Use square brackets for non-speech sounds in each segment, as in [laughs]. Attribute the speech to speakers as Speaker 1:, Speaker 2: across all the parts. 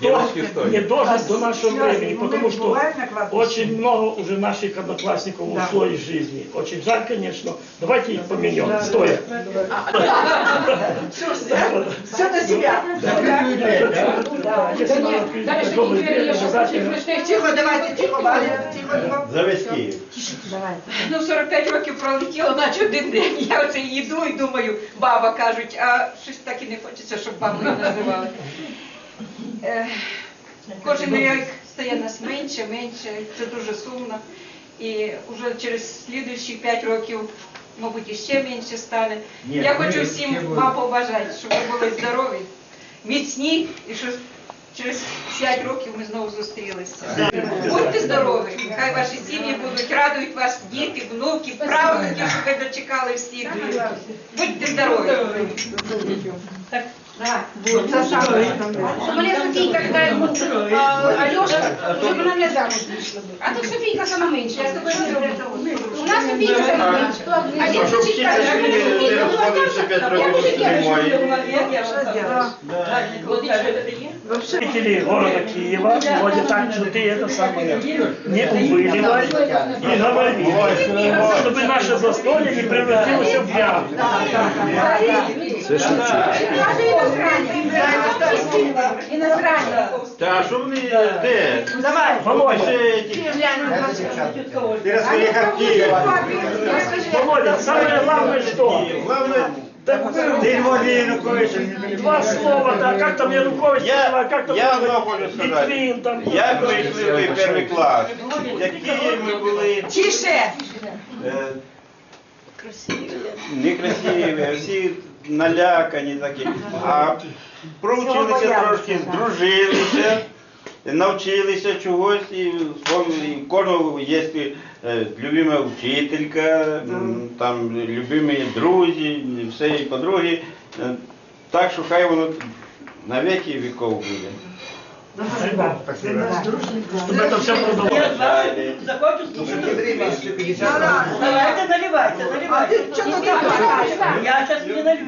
Speaker 1: Девочки,
Speaker 2: кто
Speaker 1: стой.
Speaker 2: не дожил до нашего времени,
Speaker 3: Серьезно,
Speaker 2: потому
Speaker 3: ну,
Speaker 2: что
Speaker 3: бывает на кладбище?
Speaker 2: очень много уже наших одноклассников
Speaker 3: Да.
Speaker 2: ушло из жизни. Очень жаль, конечно. Давайте их поменем, стоя.
Speaker 3: Все на себя.
Speaker 2: Если надо открыть торговые двери, обязательно.
Speaker 3: Тихо, давайте, тихо, Валя, тихо, тихо.
Speaker 4: Завезки.
Speaker 5: Ну, 45 років пролетіло, наче один день. Я оце їду і думаю, баба кажуть, а щось так і не хочеться, щоб бабою називали. Е, Кожен рік стає нас менше, менше, це дуже сумно. І вже через слідуючі 5 років, мабуть, іще менше стане.
Speaker 4: Ні,
Speaker 5: Я хочу всім вам побажати, щоб ви були здорові, міцні і що через 5 років ми знову зустрілися. Будьте здорові, хай ваші сім'ї будуть, радують вас діти, внуки, правнуки, щоб ви дочекали всіх. Будьте здорові.
Speaker 3: Це саме.
Speaker 6: Мне Софийка такая, ну, а, Алёшка, чтобы она меня замуж вышла. А тут Софийка сама меньше. Я с тобой не говорю. У нас Софийка сама меньше. А
Speaker 4: А
Speaker 6: я
Speaker 4: щоб
Speaker 6: чуть-чуть
Speaker 4: всі
Speaker 6: так,
Speaker 4: це
Speaker 6: я
Speaker 4: не
Speaker 6: говорю, ну,
Speaker 4: розходилися п'ять
Speaker 6: я
Speaker 4: років
Speaker 6: буду
Speaker 4: зимою.
Speaker 2: Жители города Киева, вроде так, что ты это самое не увыливай и говори, чтобы наше застолье не превратилось в яму.
Speaker 6: Иностранец. Иностранец.
Speaker 4: Та що вони де?
Speaker 3: Давай.
Speaker 2: Володя,
Speaker 4: Ти розкажи, як Києва.
Speaker 2: Володя, самое главное что?
Speaker 4: Главное,
Speaker 2: Ты
Speaker 4: Львові Януковича.
Speaker 2: Два слова, да, как там Янукович,
Speaker 4: Я,
Speaker 2: как там
Speaker 4: я одно хочу сказати.
Speaker 2: Литвин, там.
Speaker 4: Як ми йшли в перший клас, які ми були
Speaker 3: Тише.
Speaker 4: е, некрасиві, а всі налякані такі. А проучилися трошки, здружилися, навчилися чогось, і в кожного є е, любима вчителька, там любимі друзі, все і подруги. Е, Так що хай воно на віки віков буде.
Speaker 2: Чтобы это все продолжалось.
Speaker 4: Далі.
Speaker 7: Захочу слушати. Давайте, наливайте, наливайте.
Speaker 3: Что ты там делаешь?
Speaker 7: Я сейчас не налью.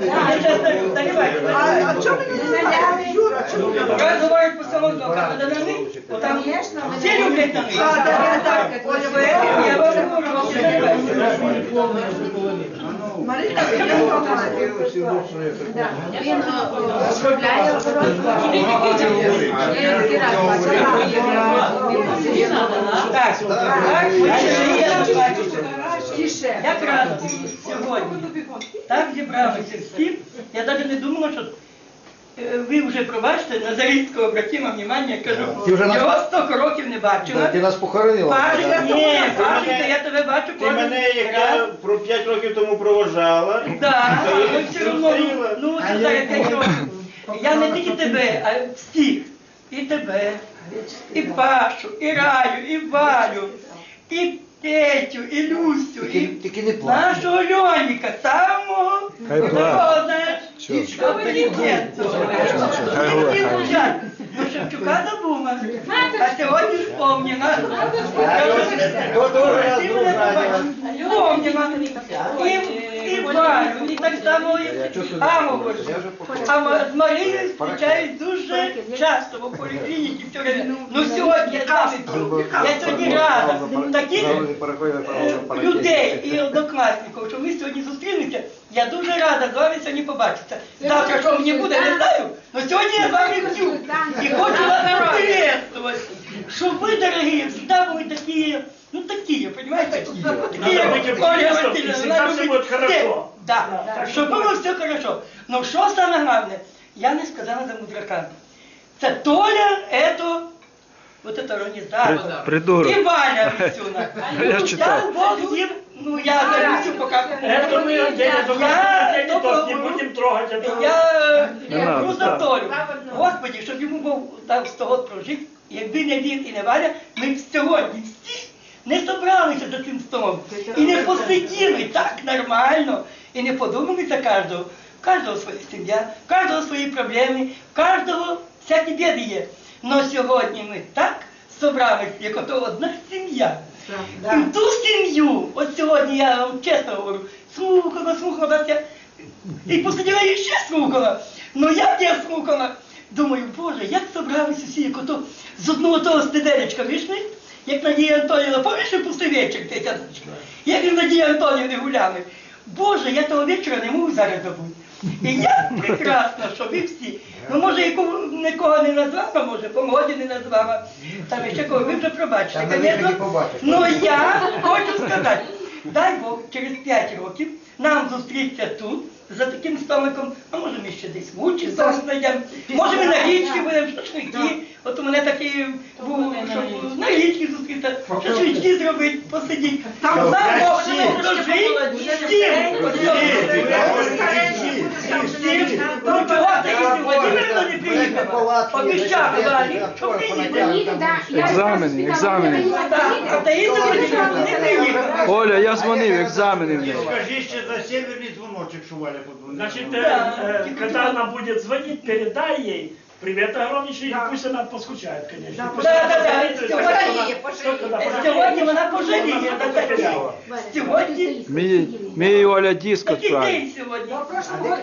Speaker 7: Я сейчас налью. Наливайте,
Speaker 3: А, а
Speaker 7: наливайте.
Speaker 3: что вы не наляли? Юра, что вы не
Speaker 7: Разговаривать по самому когда налить, вот там все любят налить.
Speaker 3: А, да, да, да. Оля, вы-
Speaker 7: Я вам говорю, все наливайте.
Speaker 3: Марина.
Speaker 6: Він розробляє.
Speaker 3: Тише.
Speaker 7: Якраз сьогодні. Так зібралися всі. Я навіть не думала, що ви вже пробачте, на Зарицького обратимо внимання, я кажу,
Speaker 8: Ти вже нас-
Speaker 7: його стільки років не бачила.
Speaker 8: Ти нас похоронила.
Speaker 7: Пашка, ні,
Speaker 4: Ти
Speaker 7: Пашка,
Speaker 4: мене-
Speaker 7: я тебе бачу
Speaker 4: Ти
Speaker 7: кожен
Speaker 4: мене, як я
Speaker 7: раз.
Speaker 4: про 5 років тому провожала.
Speaker 7: Да,
Speaker 4: Та я
Speaker 7: але все одно,
Speaker 4: зустріла.
Speaker 7: ну це зараз п'ять років. Я не тільки тебе, а всіх. І тебе, і Пашу, і Раю, і Валю, і Петю, і Люсю, і
Speaker 8: Тільки не плач.
Speaker 7: нашого Льоніка, самого,
Speaker 8: Хай
Speaker 7: такого, знаєш, Ну, Шевчука забула, а сьогодні вспомнена. Вспомнена. І, і Валю, і так само і Амову. А з Марією зустрічаюсь дуже часто в поліклініці все время. Ну сьогодні я. Я сьогодні рада. Таких е, людей і однокласників, що ми сьогодні зустрілися. Я дуже рада з вами сьогодні побачитися. Завтра що мені буде, не знаю. але сьогодні я з вами вчу. І хочу вас приветствувати. Що ви, дорогі, завжди були такі, ну такі, понимаете? Такі,
Speaker 2: всегда
Speaker 7: любить
Speaker 2: будет
Speaker 7: Да, щоб було все хорошо. Но що саме головне, я не сказала за мудрака. Це Толя, это, вот это организатор.
Speaker 8: Придурок.
Speaker 7: І Валя [laughs] Вісюна.
Speaker 8: Я читав.
Speaker 7: Я Бог їм, ну я завісю поки.
Speaker 2: Это мы отдельно, только
Speaker 7: Я
Speaker 2: отдельно
Speaker 7: только
Speaker 2: тост не
Speaker 7: говорю.
Speaker 2: будем трогать. это-
Speaker 7: Я
Speaker 8: Не надо,
Speaker 7: ну, за
Speaker 8: так.
Speaker 7: Толю. Господи, щоб йому був там 100 років прожити, якби не він і не Валя, ми б сьогодні всі не собралися за цим столом. І не посиділи так нормально, і не подумали за кожного. У Кожного своя сім'я, у кожного свої проблеми, у кожного всякі біди є. Но сьогодні ми так собрались, як ото одна сім'я. І ту сім'ю, от сьогодні я вам чесно говорю, слухала, слухала, я, і посиділа і ще слухала. Ну як я слухала? Думаю, Боже, як собралися всі, як ото з одного того стеделечка вийшли, як Надія Антонівна, пам'ятаєш, пустий вечір? Як ми Надія Антонівни гуляли. Боже, я того вечора не можу зараз забути. І як прекрасно, що ви всі, ну може якого, нікого не назвала, може, по моді не назвала, там ще кого, ви вже пробачите, звісно. Ну я хочу сказати, дай Бог, через 5 років нам зустрітися тут, за таким столиком, а може ми ще десь в Учі столик знайдемо, може ми на річці будемо шашлики, от у мене такий був, щоб на річці зустрітися, шашлички зробити, посидіти. Там там можемо прожити, всім, ну чого ти Володимирівна не приїхала? Обіщала Валі, що.
Speaker 8: Екзамени, екзамени.
Speaker 7: Не.
Speaker 8: Оля, я дзвонив, екзамени в неї.
Speaker 4: Скажи ще за северний дзвоночок, що Валя подзвонила.
Speaker 2: Значит, э, э, когда она будет звонить, передай ей привет огромнейший, пусть она поскучает, конечно. Пусть
Speaker 7: Да,
Speaker 2: она
Speaker 7: да, да,
Speaker 2: позвонит, и
Speaker 7: сегодня
Speaker 2: скажет,
Speaker 5: ей
Speaker 2: что
Speaker 5: пожалеет.
Speaker 2: она- что она
Speaker 7: Сьогодні вона пожаліє на таке. Сьогодні
Speaker 8: Мій, мій Оля диск
Speaker 7: такий
Speaker 8: відправив.
Speaker 7: день сьогодні.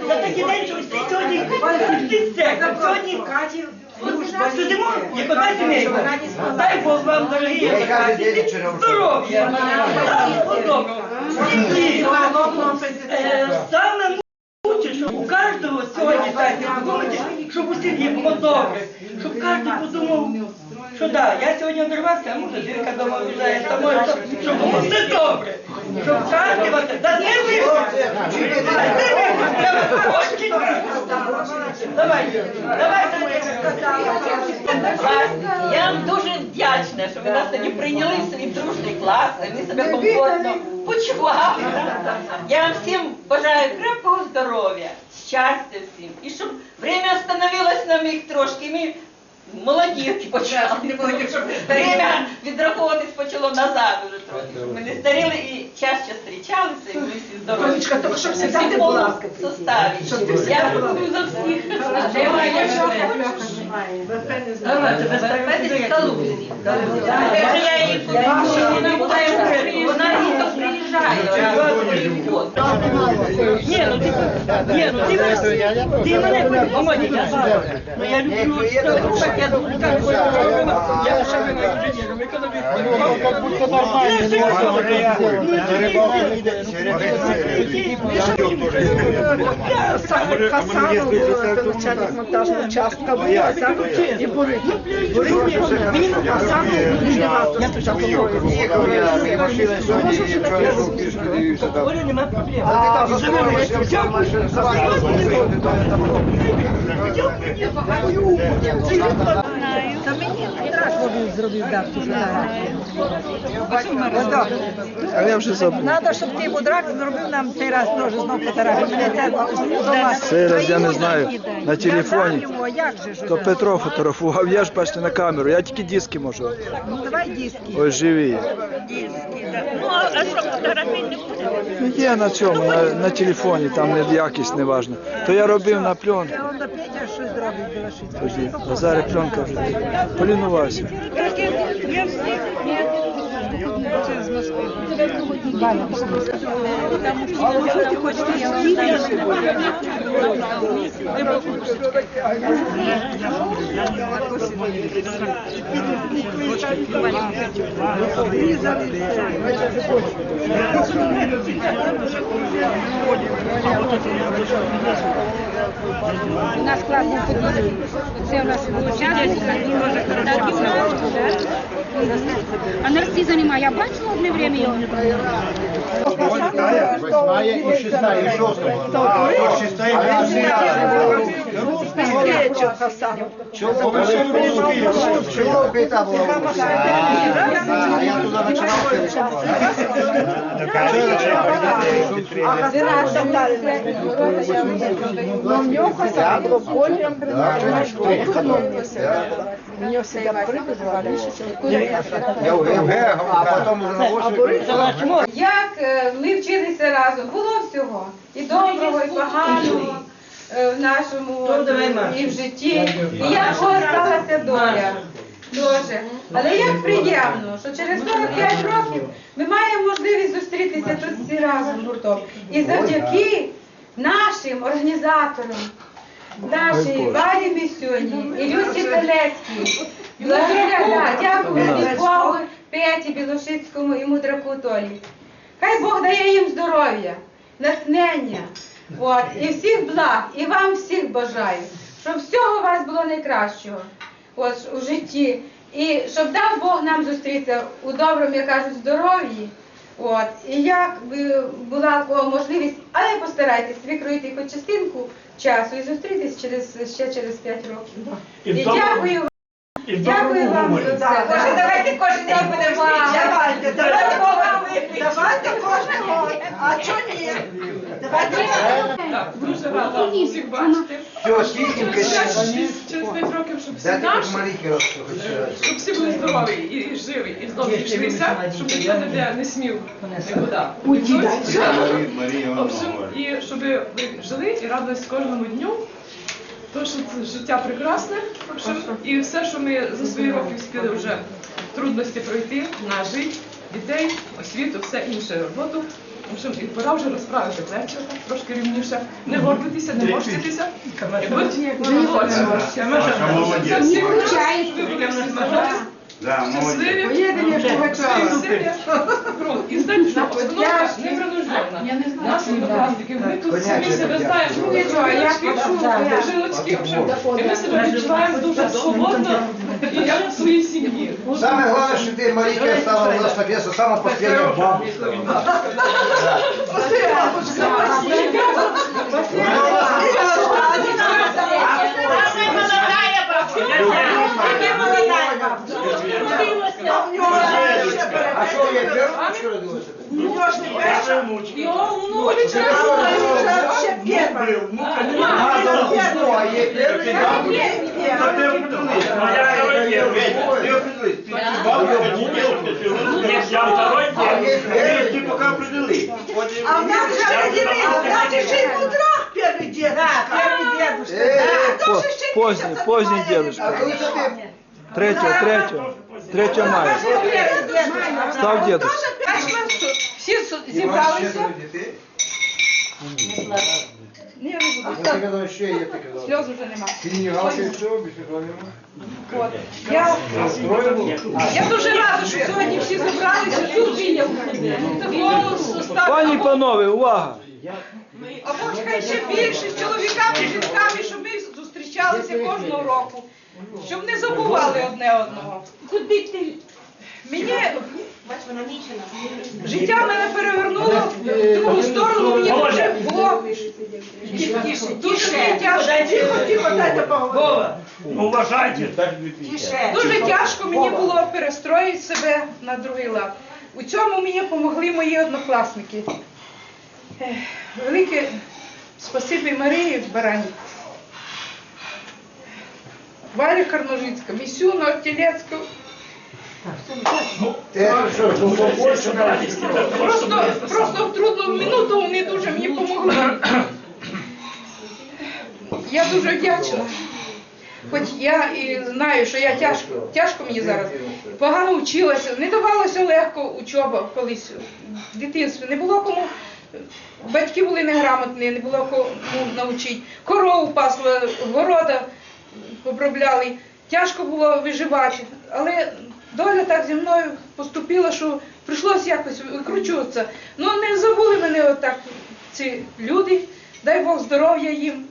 Speaker 7: За такий день, що всі сьогодні всі. Сьогодні сидимо, як одна сімейка. Дай Бог вам, дорогі здоров'я, всього доброго. Сім'ї. Е, Саме лучше, щоб у кожного сьогодні так подумайте, щоб у сім'ї було добре, щоб кожен подумав, що да, я сьогодні одрвався, а може жінка дома та може, щоб, щоб було все добре. Щоб вас, да не виходить, не виходить, Давай, давай,
Speaker 1: Я вам дуже вдячна, що ви нас тоді прийняли в свій дружний клас, і ми себе комфортно почували. Я вам всім бажаю крепкого здоров'я, щастя всім. І щоб время остановилось на міг трошки, ми молодівки почали. Щоб время відраховуватись почало назад уже трохи. Ми не старіли і чаще зустрічалися, і ми всі здорові.
Speaker 3: Сонечка, то щоб
Speaker 1: Ми
Speaker 3: ти
Speaker 1: всі в
Speaker 3: була.
Speaker 1: повному составі. Я рахую за всіх. Давайте Калузі. Це я її вона була вона рідко приїжджає раз в год.
Speaker 7: Ні, ну ти, ні, ну ти, мене- ти мене помоги, я знаю. Ну я люблю, що так я дуже кажу, я ще ви інженером,
Speaker 3: Саме Хасанов начальник монтажного участка, і Борис. Борис мені Хасанов багато спочатку
Speaker 7: Оля, нема проблем.
Speaker 8: А я вже забув.
Speaker 3: Треба, щоб ти Будрак зробив нам цей раз теж знов фотографію. Мене треба.
Speaker 8: Цей раз я не знаю, на телефоні.
Speaker 3: Я
Speaker 8: То? Петро фотографував, я ж бачите на камеру, я тільки диски можу.
Speaker 3: Ну давай диски.
Speaker 8: Ось живі.
Speaker 3: Ну, а що, фотографії не буде?
Speaker 8: Ну є на цьому, на, на телефоні, там не якість не важна. То я робив на пленку. Тоді, а зараз пленка вже полінувався.
Speaker 6: У нас клас був. Це у нас учасник, він може так і знав. А нарциза немає. Я бачила одне время його.
Speaker 3: Петя Хасанов. А Хасанов далі. Но в нього Хасанов було более У нього всегда прибывали. А Борис
Speaker 5: Як е, ми вчилися разом, було всього. І доброго, і поганого е, в нашому
Speaker 7: Ну, Маша.
Speaker 5: і в житті. І як сталася доля. Дуже. Але як приємно, що через 45 років ми маємо можливість зустрітися тут всі разом гуртом. І завдяки нашим організаторам,
Speaker 8: Боже.
Speaker 6: Валі Місюні і Люсі Пелецькій. Благодаря, да, дякую Богу, Петі Білошицькому і Мудраку Толі. Хай Бог дає їм здоров'я, натхнення, от, і всіх благ, і вам всіх бажаю, щоб всього у вас було найкращого от, у житті. І щоб дав Бог нам зустрітися у доброму, як кажуть, здоров'ї. От, і як би була така можливість, але постарайтесь викроїти хоч частинку часу і зустрітись через ще через 5 років.
Speaker 2: І
Speaker 6: І дякую вам.
Speaker 2: І
Speaker 6: Дякую вам
Speaker 2: гуморі.
Speaker 6: за це.
Speaker 5: Може, давайте кожен день будемо зустрічати.
Speaker 7: Давайте, кожного. А чого ні? Давайте.
Speaker 9: Дуже рада усіх бачити.
Speaker 10: Все, тихенько.
Speaker 9: Через 5 років, щоб всі наші,
Speaker 10: хоть
Speaker 9: щоб всі були здорові і, живі, і знову йшлися, щоб ніхто ніде не смів нікуди. І щоб ви жили і радились кожному дню. Тому що це життя прекрасне, і все, що ми за свої роки встигли вже трудності пройти, нажити, дітей, освіту, все інше роботу. В общем, і пора вже розправити плечі трошки рівніше, не гордитися, не морщитися. І будь всі здорові, щасливі. І знаєте, що? Обстановка непринуждена. Нас не праздники, ми тут самі себе знаємо, общем, і ми себе відчуваємо дуже свободно і як в своїй сім'ї.
Speaker 10: Самое главное, что ты, Марика, стала у нас на место самым последним бабушкой. А что, я первый, что ли, думаешь?
Speaker 2: Перша внучка.
Speaker 10: А, да, ну, а ей первый,
Speaker 2: Моя второй
Speaker 4: Петя,
Speaker 2: девушка.
Speaker 4: ты определись,
Speaker 2: я второй
Speaker 10: а ей
Speaker 2: девушка.
Speaker 10: первый.
Speaker 4: Ти поки определи.
Speaker 7: А в нас вже розделили, в нас ще й мудрак перший дедушка.
Speaker 10: Э,
Speaker 8: По- Поздний, поздний
Speaker 10: А
Speaker 8: дедушка.
Speaker 10: це ти?
Speaker 8: 3, 3, 3 мая. Став дедушка.
Speaker 6: Всі с- зібралися. Ні, я не буду.
Speaker 10: А ти казав, ще є, ти казав.
Speaker 6: Сльоз вже нема.
Speaker 10: Ти не галки, що, більше нема?
Speaker 6: От. Я,
Speaker 10: Настроєно?
Speaker 6: я дуже рада, що сьогодні всі зібралися тут біля в такому составі.
Speaker 8: Пані і панове, увага!
Speaker 6: А може хай ще більше з чоловіками, жінками, щоб ми зустрічалися кожного року, щоб не забували одне одного. Куди ти? Мені життя мене перевернуло в другу сторону, мені дуже було дуже тяжко.
Speaker 7: Тихо, тихо, дайте поговорити.
Speaker 2: Уважайте.
Speaker 6: Дуже тяжко мені було перестроїти себе на другий лад. У цьому мені допомогли мої однокласники. Велике спасибі Марії Баранік, Варя Карножицька, Місюна Тілецька. Просто, просто в трудну минуту вони дуже мені допомогли. Я дуже вдячна. Хоч я і знаю, що я тяжко, тяжко мені зараз. Погано вчилася, не давалося легко учоба колись в дитинстві. Не було кому. Батьки були неграмотні, не було кому навчити. Корову пасла, города обробляли. Тяжко було виживати. Але доля так зі мною поступила, що прийшлося якось викручуватися. Ну не забули мене отак ці люди. Дай Бог здоров'я їм,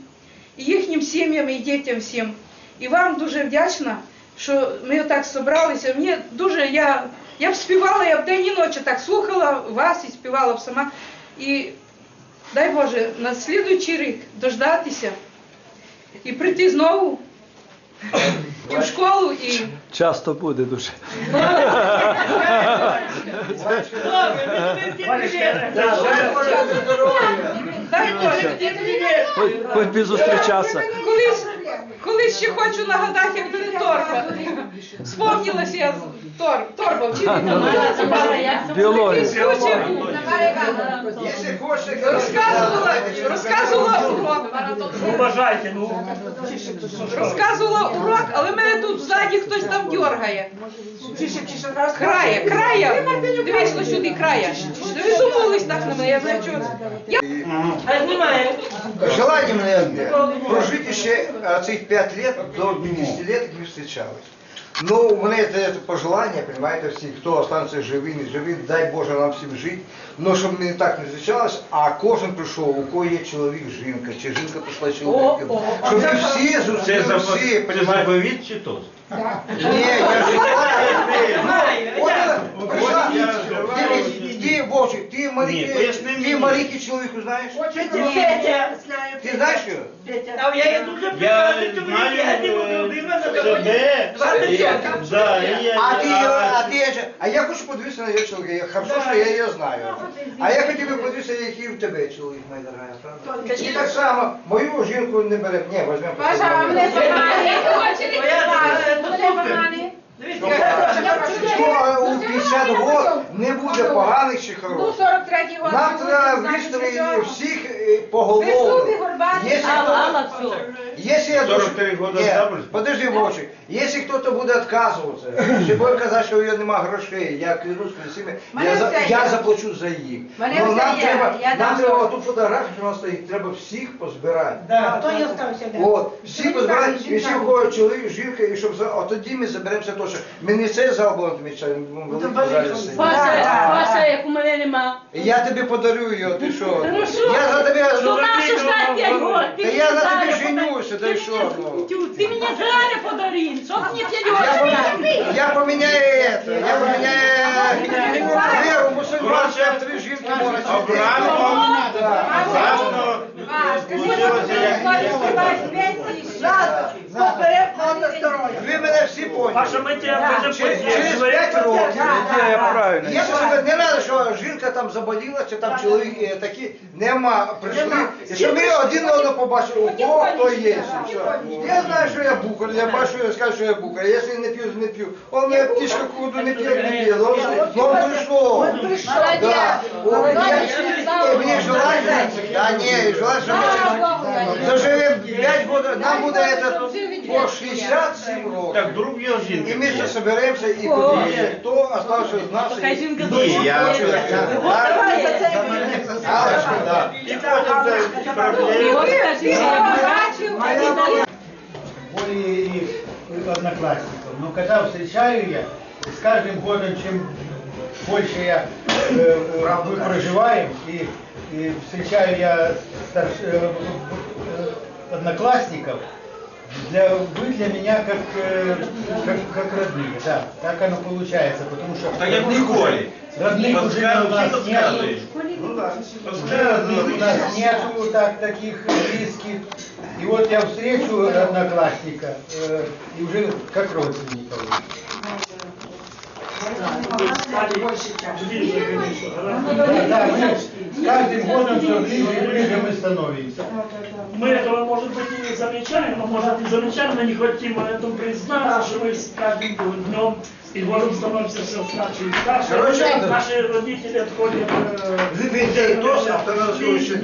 Speaker 6: і їхнім сім'ям, і дітям всім. І вам дуже вдячна, що ми отак зібралися. Мені дуже я, я б співала, я б день і ночі так слухала вас і співала б сама. І дай Боже, на слідуючий рік дождатися і прийти знову і в школу, і
Speaker 8: Часто буде дуже.
Speaker 6: дай Боже.
Speaker 8: Хоч, хоч би зустрічатися.
Speaker 6: Колись, колись ще хочу нагадати, як мене торба. Вспомнилась я з- тор, торба вчителя.
Speaker 8: Біологія.
Speaker 6: Розказувала, розказувала урок.
Speaker 2: Ну, бажайте, ну.
Speaker 6: Розказувала урок, але мене тут ззаді хтось там дергає. Края, края. Дивись, сюди края. Ви думались так на мене, я знаю, що. Я
Speaker 1: А знімаємо.
Speaker 10: Желание мне одне. Прожить еще а, цих 5 лет до 50 лет, як ми встречались. Ну, у мене це, це пожелання, понимаете, всі, хто останеться живий, не живий, дай Боже нам всім жити. Ну, щоб ми так не зустрічались, а кожен прийшов, у кого є чоловік, жінка, чи жінка прийшла чоловіком. Щоб ми всі
Speaker 4: Це
Speaker 10: зустріли, всі,
Speaker 4: запа- це
Speaker 10: понимаете?
Speaker 4: заповіт чи тост?
Speaker 10: Ні, я желаю. От вона прийшла.
Speaker 4: я
Speaker 10: Дивись, Ти, Вовчик, ти
Speaker 4: Ні,
Speaker 10: маленький,
Speaker 4: поясни
Speaker 10: ти
Speaker 4: мені.
Speaker 10: маленький чоловіку знаєш?
Speaker 1: Петя.
Speaker 10: Ти знаєш його?
Speaker 1: А я її дуже
Speaker 4: Я
Speaker 1: прекрасно
Speaker 4: знаю
Speaker 1: я не буду за
Speaker 4: себе. Да, і я-
Speaker 10: А ти, його- а ти, же- а я хочу подивитися на його чоловіка. Я- Хорошо, що я її знаю. А я хотів би подивитися, який в тебе чоловік, моя дорога, правда? І так само, мою жінку не беремо. Ні, візьмемо.
Speaker 6: Паша, а мене
Speaker 10: Що у 50 років не буде поганих чи
Speaker 6: Ну,
Speaker 10: хороших.
Speaker 6: 43-й.
Speaker 10: Нам треба виставити всіх е, поголовно. Якщо хто- Если я
Speaker 4: 43 года
Speaker 10: Нет,
Speaker 4: замуж?
Speaker 10: подожди, Вовчик. Если кто-то буде отказываться, чи буде казати, що у нього нема грошей, я клянусь всіми,
Speaker 6: Мене
Speaker 10: я, за,
Speaker 6: все
Speaker 10: я
Speaker 6: є.
Speaker 10: заплачу за їх.
Speaker 6: Мене
Speaker 10: Ну,
Speaker 6: все
Speaker 10: нам
Speaker 6: є.
Speaker 10: треба,
Speaker 6: Я
Speaker 10: нам
Speaker 6: дам
Speaker 10: треба фотографію, що у нас стоїть, треба всіх позбирати.
Speaker 7: Да.
Speaker 10: От, всі позбирати, і всі у кого чоловік, жінка, і щоб за, от тоді ми заберемося точно. Ми не цей зал будемо відмічати, ми будемо великий залі.
Speaker 11: Паша, як у мене нема.
Speaker 10: Я тобі подарю його, ти що?
Speaker 11: Ну що?
Speaker 10: Я за тебе,
Speaker 11: Що нашу ждать 5 років?
Speaker 10: Та я на тобі женюся, еще й Ты ну?
Speaker 11: Ти мені зрання подари, що мені 5
Speaker 10: Я, поменяю- это, я поменяю веру, мусульманскую, я в три жінки можу Обратно,
Speaker 4: Обратно,
Speaker 10: Да.
Speaker 4: обратно,
Speaker 10: Ви мене всі
Speaker 2: Паша,
Speaker 10: поняли.
Speaker 2: ми тебе будемо
Speaker 10: Через, через
Speaker 2: підтримувати.
Speaker 10: 5 років.
Speaker 8: Я правильно.
Speaker 10: Я себе не треба, що жінка там заболіла, чи там чоловік е, такі, нема, прийшли. І що ми один одного побачили, у кого хто є. і все. Я знаю, що я бухар, я бачу, я скажу, що я бухар. Якщо не п'ю, не п'ю. Он мене птичка куду не п'є, не п'є. Ну, он прийшло. Да. О, я- і Мені желательно, да не, і желательно, щоб ми заживемо 5 років, нам буде этот по 67 років.
Speaker 4: Так, друг його
Speaker 10: І
Speaker 4: жінки.
Speaker 10: ми ще соберемося і подивимося, хто остався з нас.
Speaker 11: Хай жінка
Speaker 4: Ні, я...
Speaker 10: Галочка, да.
Speaker 4: І потім це проблеми.
Speaker 12: более и одноклассников. Но когда встречаю я, с каждым годом, чем больше я э, мы проживаем, и, и встречаю я старш- э, одноклассников, для, вы для меня как, э, как, как родные, да, так оно получается, потому что
Speaker 4: Так як в
Speaker 12: уже, родных уже у нас нет, уже родных у нас нету так таких близких. И вот я встречу одноклассника, э, и уже как родственника. с каждым годом все ближе и ближе мы становимся.
Speaker 2: Мы этого, может быть, и не замечаем, но, может, и замечаем, но не хотим это признаться, что мы с каждым днем и годом становимся все старше и старше.
Speaker 10: Короче,
Speaker 2: Наши родители отходят... э,
Speaker 10: Любите то, а то на следующий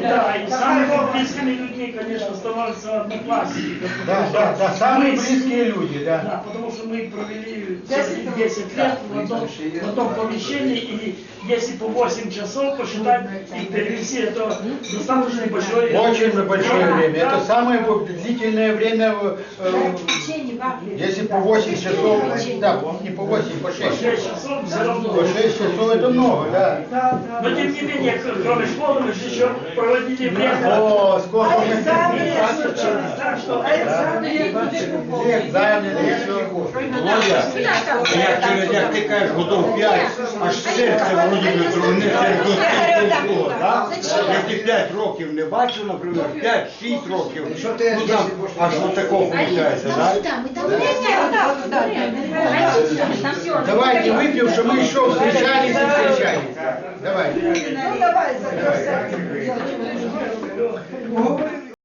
Speaker 2: Да, и самыми близкими людьми, конечно, становятся одноклассники.
Speaker 12: Да, да, да, самые близкие люди, да.
Speaker 2: Да, потому что мы провели все 10 лет в одном, в одном помещении, и если по 8 часов посчитать и перевести, это достаточно большое
Speaker 12: Очень большое
Speaker 2: Да,
Speaker 12: время.
Speaker 2: да.
Speaker 12: Это самое длительное время, э, если по 8 часов, да, не по 8, по 6.
Speaker 2: 6 часов все равно.
Speaker 12: По 6 часов это много, да.
Speaker 2: Но тем не менее, кроме школы, мы же еще проводили время.
Speaker 12: О, сколько мы...
Speaker 2: Так что
Speaker 12: Экзамены еще.
Speaker 13: Володя, як через як ти кажеш, годов 5, аж серце вроді би труни, серце було, так? Як ти 5 років не бачив, наприклад, 5-6 років,
Speaker 10: Що ти
Speaker 13: ну там аж от такого виходить, так?
Speaker 12: Давайте выпьем, что мы еще встречались и встречались. Давай.
Speaker 3: Ну давай,
Speaker 12: Давай.